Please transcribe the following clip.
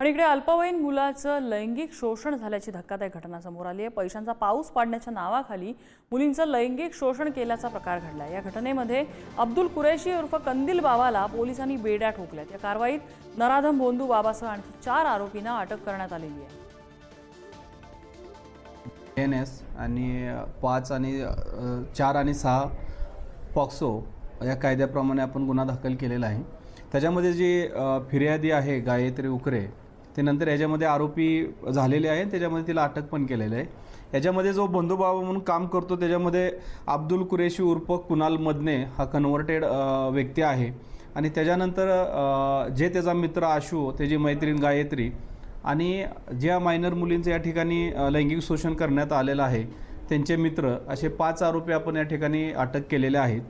आणि इकडे अल्पवयीन मुलाचं लैंगिक शोषण झाल्याची धक्कादायक घटना समोर आली आहे. पैशांचा पाऊस पाडण्याच्या नावाखाली मुलींचं लैंगिक शोषण केल्याचा प्रकार घडला या घटनेमध्ये अब्दुल कुरेशी उर्फ कंदिल बाबाला पोलिसांनी बेड्या ठोकल्यात. या कारवाईत नराधम बोंदू बाबासह आणखी चार आरोपींना अटक करण्यात आलेली आहे. एन एस आणि पाच आणि चार आणि सहा पॉक्सो या कायद्याप्रमाणे आपण गुन्हा दाखल केलेला आहे. त्याच्यामध्ये जी फिर्यादी आहे गायत्री उकरे ते नंतर याच्यामध्ये आरोपी झालेले आहे त्याच्यामध्ये तिला अटक पण केलेलं आहे. याच्यामध्ये जो बंधू बाबा म्हणून काम करतो त्याच्यामध्ये अब्दुल कुरेशी उर्फ कुणाल मदने हा कन्व्हर्टेड व्यक्ती आहे. आणि त्याच्यानंतर जे त्याचा मित्र आशू त्याची मैत्रीण गायत्री आणि ज्या मायनर मुलींचं या ठिकाणी लैंगिक शोषण करण्यात आलेलं आहे त्यांचे मित्र असे पाच आरोपी आपण या ठिकाणी अटक केलेले आहेत.